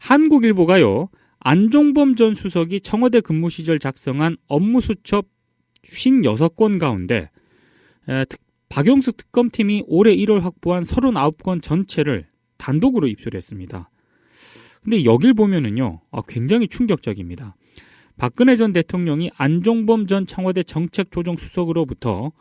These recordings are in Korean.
한국일보가요. 안종범 전 수석이 청와대 근무 시절 작성한 업무 수첩 56건 가운데 박용수 특검팀이 올해 1월 확보한 39건 전체를 단독으로 입수했습니다. 근데 여길 보면은요, 아, 굉장히 충격적입니다. 박근혜 전 대통령이 안종범 전 청와대 정책조정수석으로부터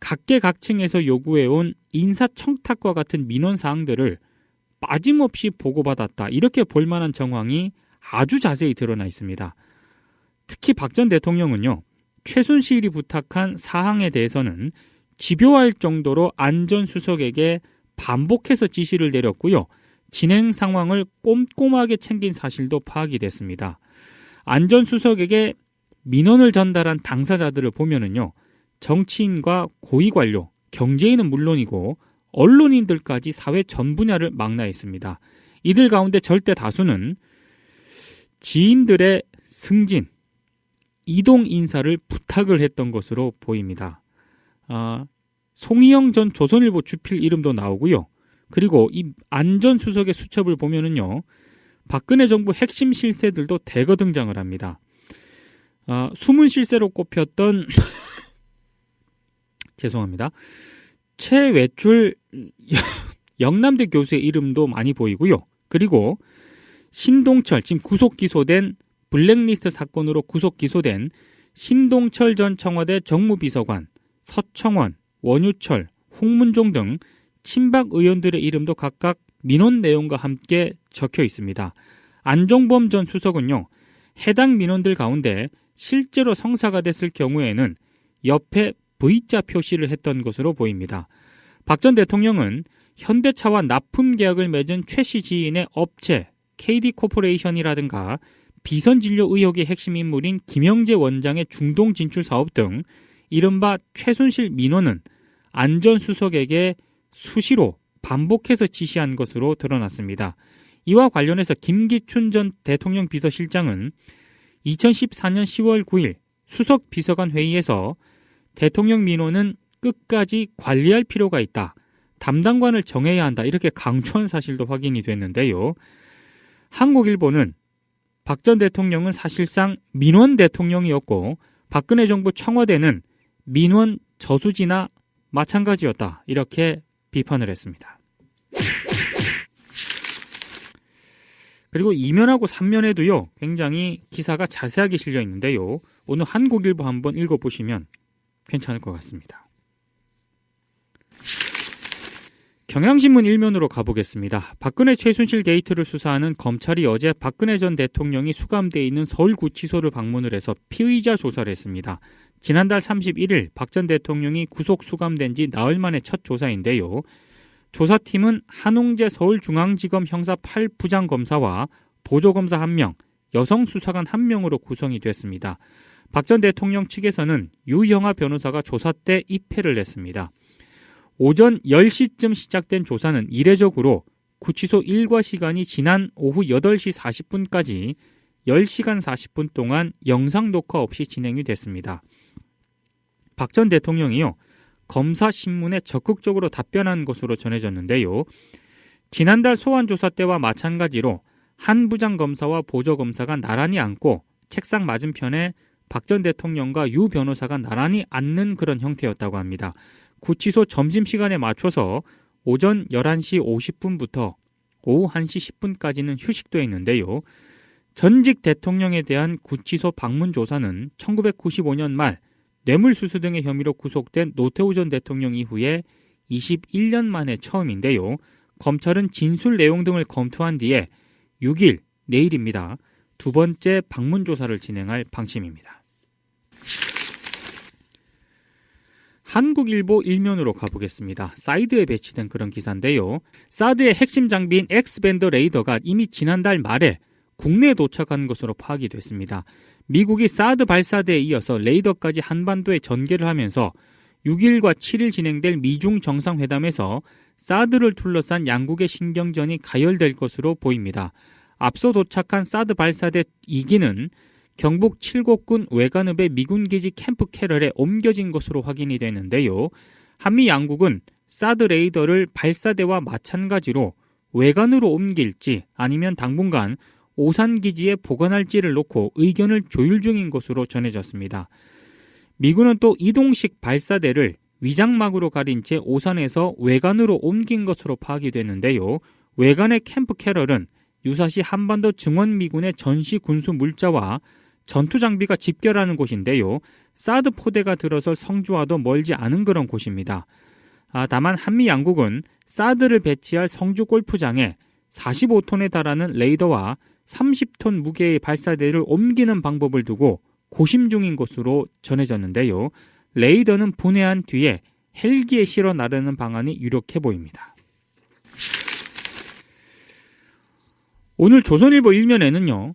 각계각층에서 요구해온 인사청탁과 같은 민원 사항들을 빠짐없이 보고받았다. 이렇게 볼 만한 정황이 아주 자세히 드러나 있습니다. 특히 박 전 대통령은요, 최순실이 부탁한 사항에 대해서는 집요할 정도로 안전 수석에게 반복해서 지시를 내렸고요. 진행 상황을 꼼꼼하게 챙긴 사실도 파악이 됐습니다. 안전 수석에게 민원을 전달한 당사자들을 보면은요. 정치인과 고위 관료, 경제인은 물론이고 언론인들까지 사회 전 분야를 망라했습니다. 이들 가운데 절대 다수는 지인들의 승진, 이동 인사를 부탁을 했던 것으로 보입니다. 아, 송희영 전 조선일보 주필 이름도 나오고요. 그리고 이 안전 수석의 수첩을 보면은요. 박근혜 정부 핵심 실세들도 대거 등장을 합니다. 아, 숨은 실세로 꼽혔던 죄송합니다. 최외출 영남대 교수의 이름도 많이 보이고요. 그리고 신동철 지금 구속 기소된 블랙리스트 사건으로 구속 기소된 신동철 전 청와대 정무비서관, 서청원, 원유철, 홍문종 등 친박 의원들의 이름도 각각 민원 내용과 함께 적혀 있습니다. 안종범 전 수석은요, 해당 민원들 가운데 실제로 성사가 됐을 경우에는 옆에 V자 표시를 했던 것으로 보입니다. 박 전 대통령은 현대차와 납품 계약을 맺은 최 씨 지인의 업체 KD 코퍼레이션이라든가 비선 진료 의혹의 핵심 인물인 김영재 원장의 중동 진출 사업 등 이른바 최순실 민원은 안전 수석에게 수시로 반복해서 지시한 것으로 드러났습니다. 이와 관련해서 김기춘 전 대통령 비서실장은 2014년 10월 9일 수석 비서관 회의에서 대통령 민원은 끝까지 관리할 필요가 있다. 담당관을 정해야 한다. 이렇게 강조한 사실도 확인이 됐는데요. 한국일보는 박 전 대통령은 사실상 민원 대통령이었고 박근혜 정부 청와대는 민원 저수지나 마찬가지였다. 이렇게 비판을 했습니다. 그리고 2면하고 3면에도요. 굉장히 기사가 자세하게 실려 있는데요. 오늘 한국일보 한번 읽어보시면 괜찮을 것 같습니다. 경향신문 일면으로 가보겠습니다. 박근혜 최순실 게이트를 수사하는 검찰이 어제 박근혜 전 대통령이 수감돼 있는 서울구치소를 방문을 해서 피의자 조사를 했습니다. 지난달 31일 박 전 대통령이 구속 수감된 지 나흘 만에 첫 조사인데요. 조사팀은 한웅재 서울중앙지검 형사 8부장 검사와 보조검사 1명, 여성 수사관 1명으로 구성이 됐습니다. 박 전 대통령 측에서는 유영아 변호사가 조사 때 입회를 냈습니다. 오전 10시쯤 시작된 조사는 이례적으로 구치소 일과 시간이 지난 오후 8시 40분까지 10시간 40분 동안 영상 녹화 없이 진행이 됐습니다. 박 전 대통령이요. 검사 신문에 적극적으로 답변한 것으로 전해졌는데요. 지난달 소환 조사 때와 마찬가지로 한 부장 검사와 보조 검사가 나란히 앉고 책상 맞은편에 박 전 대통령과 유 변호사가 나란히 앉는 그런 형태였다고 합니다. 구치소 점심시간에 맞춰서 오전 11시 50분부터 오후 1시 10분까지는 휴식도 했는데요. 전직 대통령에 대한 구치소 방문 조사는 1995년 말 뇌물수수 등의 혐의로 구속된 노태우 전 대통령 이후에 21년 만에 처음인데요. 검찰은 진술 내용 등을 검토한 뒤에 6일 내일입니다. 두 번째 방문 조사를 진행할 방침입니다. 한국일보 일면으로 가보겠습니다. 사이드에 배치된 그런 기사인데요. 사드의 핵심 장비인 엑스밴드 레이더가 이미 지난달 말에 국내에 도착한 것으로 파악이 됐습니다. 미국이 사드 발사대에 이어서 레이더까지 한반도에 전개를 하면서 6일과 7일 진행될 미중 정상회담에서 사드를 둘러싼 양국의 신경전이 가열될 것으로 보입니다. 앞서 도착한 사드 발사대 2기는 경북 칠곡군 외관읍의 미군 기지 캠프 캐럴에 옮겨진 것으로 확인이 되는데요. 한미 양국은 사드 레이더를 발사대와 마찬가지로 외관으로 옮길지 아니면 당분간 오산 기지에 보관할지를 놓고 의견을 조율 중인 것으로 전해졌습니다. 미군은 또 이동식 발사대를 위장막으로 가린 채 오산에서 외관으로 옮긴 것으로 파악이 됐는데요. 외관의 캠프 캐럴은 유사시 한반도 증원 미군의 전시 군수 물자와 전투 장비가 집결하는 곳인데요. 사드 포대가 들어설 성주와도 멀지 않은 그런 곳입니다. 아, 다만 한미 양국은 사드를 배치할 성주 골프장에 45톤에 달하는 레이더와 30톤 무게의 발사대를 옮기는 방법을 두고 고심 중인 것으로 전해졌는데요. 레이더는 분해한 뒤에 헬기에 실어 나르는 방안이 유력해 보입니다. 오늘 조선일보 일면에는요.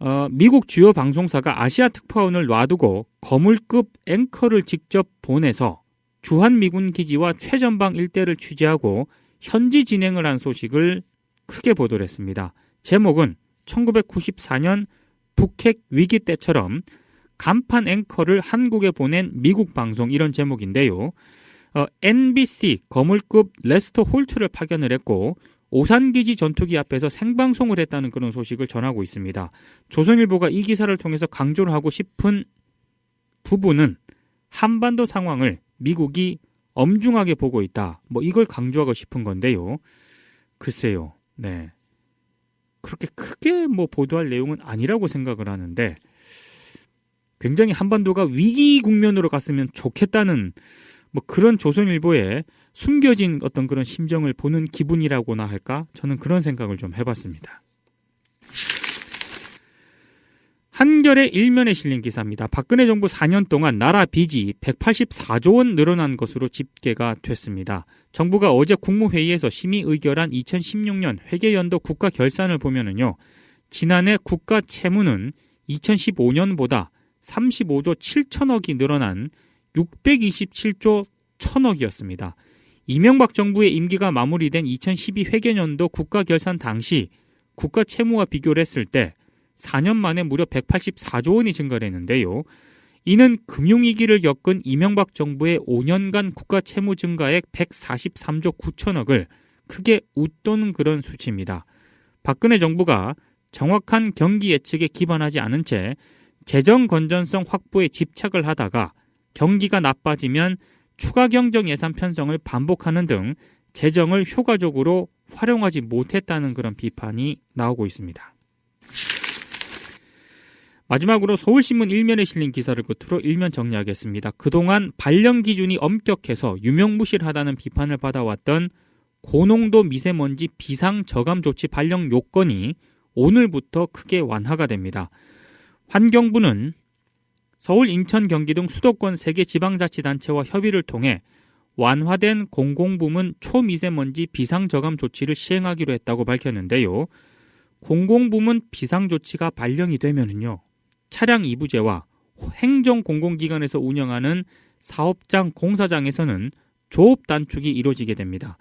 어, 미국 주요 방송사가 아시아 특파원을 놔두고 거물급 앵커를 직접 보내서 주한 미군 기지와 최전방 일대를 취재하고 현지 진행을 한 소식을 크게 보도를 했습니다. 제목은 1994년 북핵 위기 때처럼 간판 앵커를 한국에 보낸 미국 방송 이런 제목인데요. 어, NBC 거물급 레스터 홀트를 파견을 했고 오산기지 전투기 앞에서 생방송을 했다는 그런 소식을 전하고 있습니다. 조선일보가 이 기사를 통해서 강조를 하고 싶은 부분은 한반도 상황을 미국이 엄중하게 보고 있다. 뭐 이걸 강조하고 싶은 건데요. 글쎄요. 네. 그렇게 크게 뭐 보도할 내용은 아니라고 생각을 하는데 굉장히 한반도가 위기 국면으로 갔으면 좋겠다는 뭐 그런 조선일보의 숨겨진 어떤 그런 심정을 보는 기분이라고나 할까? 저는 그런 생각을 좀 해봤습니다. 한결의 일면에 실린 기사입니다. 박근혜 정부 4년 동안 나라 빚이 184조 원 늘어난 것으로 집계가 됐습니다. 정부가 어제 국무회의에서 심의 의결한 2016년 회계연도 국가 결산을 보면은요. 지난해 국가 채무는 2015년보다 35조 7천억이 늘어난 627조 1천억이었습니다. 이명박 정부의 임기가 마무리된 2012 회계년도 국가 결산 당시 국가 채무와 비교를 했을 때 4년 만에 무려 184조 원이 증가를 했는데요. 이는 금융위기를 겪은 이명박 정부의 5년간 국가 채무 증가액 143조 9천억을 크게 웃도는 그런 수치입니다. 박근혜 정부가 정확한 경기 예측에 기반하지 않은 채 재정 건전성 확보에 집착을 하다가 경기가 나빠지면 추가 경정 예산 편성을 반복하는 등 재정을 효과적으로 활용하지 못했다는 그런 비판이 나오고 있습니다. 마지막으로 서울신문 일면에 실린 기사를 끝으로 일면 정리하겠습니다. 그동안 발령 기준이 엄격해서 유명무실하다는 비판을 받아왔던 고농도 미세먼지 비상 저감 조치 발령 요건이 오늘부터 크게 완화가 됩니다. 환경부는 서울, 인천, 경기 등 수도권 3개 지방자치단체와 협의를 통해 완화된 공공부문 초미세먼지 비상저감 조치를 시행하기로 했다고 밝혔는데요. 공공부문 비상조치가 발령이 되면은요. 차량 이부제와 행정공공기관에서 운영하는 사업장 공사장에서는 조업 단축이 이루어지게 됩니다.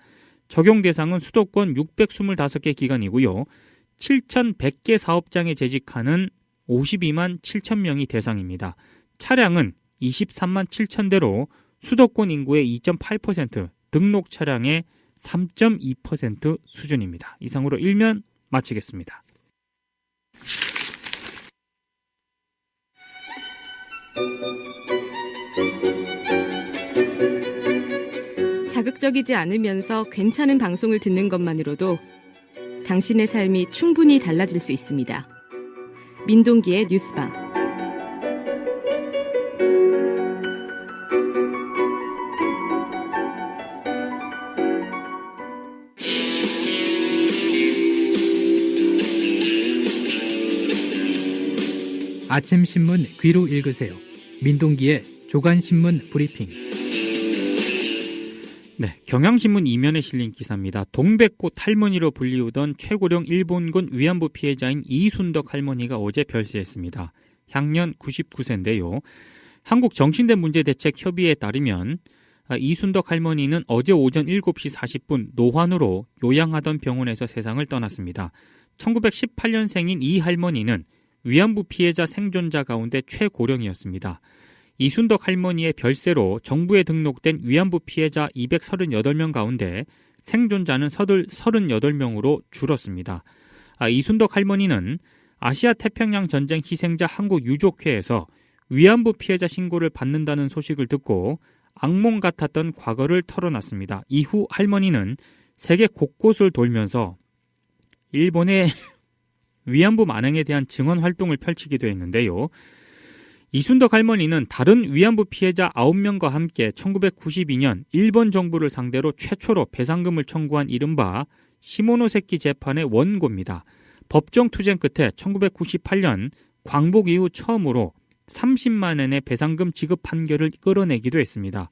적용 대상은 수도권 625개 기관이고요. 7,100개 사업장에 재직하는 52만 7천 명이 대상입니다. 차량은 23만 7천 대로 수도권 인구의 2.8%, 등록 차량의 3.2% 수준입니다. 이상으로 일면 마치겠습니다. 자극적이지 않으면서 괜찮은 방송을 듣는 것만으로도 당신의 삶이 충분히 달라질 수 있습니다. 민동기의 뉴스방. 아침 신문 귀로 읽으세요. 민동기의 조간 신문 브리핑. 네, 경향신문 이면에 실린 기사입니다. 동백꽃 할머니로 불리우던 최고령 일본군 위안부 피해자인 이순덕 할머니가 어제 별세했습니다. 향년 99세인데요. 한국정신대문제대책협의회에 따르면 아, 이순덕 할머니는 어제 오전 7시 40분 노환으로 요양하던 병원에서 세상을 떠났습니다. 1918년생인 이 할머니는 위안부 피해자 생존자 가운데 최고령이었습니다. 이순덕 할머니의 별세로 정부에 등록된 위안부 피해자 238명 가운데 생존자는 38명으로 줄었습니다. 아, 이순덕 할머니는 아시아 태평양 전쟁 희생자 한국 유족회에서 위안부 피해자 신고를 받는다는 소식을 듣고 악몽 같았던 과거를 털어놨습니다. 이후 할머니는 세계 곳곳을 돌면서 일본의 위안부 만행에 대한 증언 활동을 펼치기도 했는데요. 이순덕 할머니는 다른 위안부 피해자 9명과 함께 1992년 일본 정부를 상대로 최초로 배상금을 청구한 이른바 시모노세키 재판의 원고입니다. 법정 투쟁 끝에 1998년 광복 이후 처음으로 30만 엔의 배상금 지급 판결을 끌어내기도 했습니다.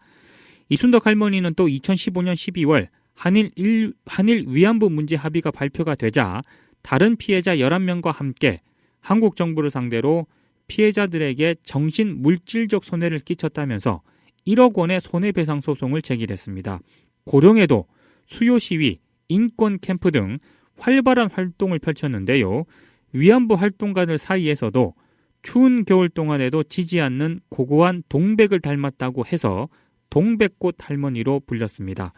이순덕 할머니는 또 2015년 12월 한일, 일, 한일 위안부 문제 합의가 발표가 되자 다른 피해자 11명과 함께 한국 정부를 상대로 피해자들에게 정신 물질적 손해를 끼쳤다면서 1억 원의 손해배상 소송을 제기했습니다. 고령에도 수요 시위, 인권 캠프 등 활발한 활동을 펼쳤는데요. 위안부 활동가들 사이에서도 추운 겨울 동안에도 지지 않는 고고한 동백을 닮았다고 해서 동백꽃 할머니로 불렸습니다.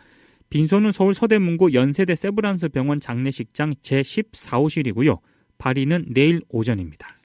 빈소는 서울 서대문구 연세대 세브란스 병원 장례식장 제14호실이고요. 발의는 내일 오전입니다.